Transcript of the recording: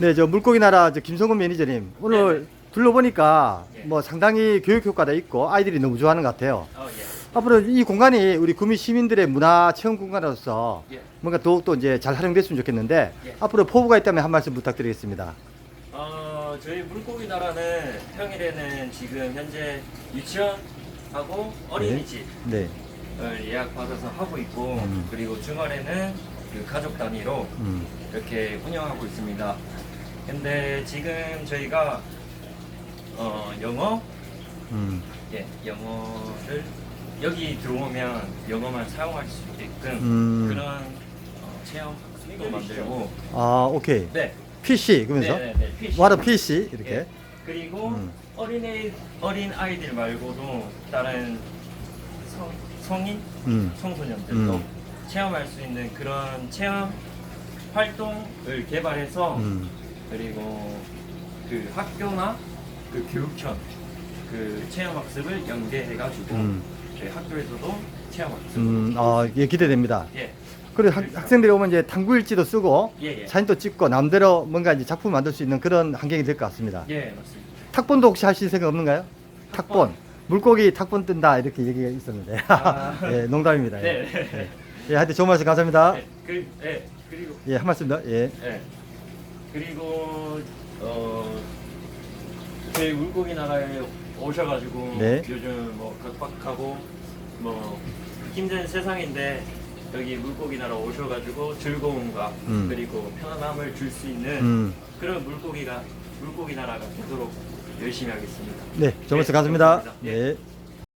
네, 저 물고기 나라 저 김성근 매니저님 오늘 네네. 둘러보니까 예. 뭐 상당히 교육 효과도 있고 아이들이 너무 좋아하는 것 같아요. 어, 예. 앞으로 이 공간이 우리 구미 시민들의 문화 체험 공간으로서 예. 뭔가 더욱더 이제 잘 활용됐으면 좋겠는데 예. 앞으로 포부가 있다면 한 말씀 부탁드리겠습니다. 어, 저희 물고기 나라는 평일에는 지금 현재 유치원하고 어린이집을 네. 예약 받아서 하고 있고 음. 그리고 주말에는 그 가족 단위로 음. 이렇게 운영하고 있습니다. 근데 지금 저희가 어, 영어, 음. 예, 영어를 여기 들어오면 영어만 사용할 수 있게끔 음. 그런 어, 체험 학습도 만들고 아, 오케이. 네, PC 그러면서 네, 네, 네, PC. 와라 PC 이렇게. 예. 그리고 음. 어린애 어린 아이들 말고도 다른 성, 성인 음. 청소년들도 음. 체험할 수 있는 그런 체험 활동을 개발해서 음. 그리고 그 학교나 그 교육청 그 체험 학습을 연계해가지고 음. 저희 학교에서도 체험 학습 음. 아, 예, 기대됩니다. 예, 그리고 학, 학생들이 오면 이제 탐구 일지도 쓰고 예, 예. 사진도 찍고 남대로 뭔가 이제 작품 만들 수 있는 그런 환경이 될 것 같습니다. 예, 맞습니다. 탁본도 혹시 하실 생각 없는가요? 탁본. 탁본. 물고기 탁본 뜬다 이렇게 얘기가 있었는데. 아. 예, 농담입니다. 예. 네, 네. 예. 예, 하여튼 좋은 말씀 감사합니다. 예, 그, 예, 그리고 예, 한 말씀 더. 예. 예. 그리고 어 저희 물고기 나라에 오셔가지고 네. 요즘 뭐 각박하고 뭐 힘든 세상인데 여기 물고기 나라 오셔가지고 즐거움과 음. 그리고 편안함을 줄 수 있는 음. 그런 물고기가 물고기 나라가 되도록 열심히 하겠습니다. 네, 말씀 네, 감사합니다. 감사합니다. 예. 네.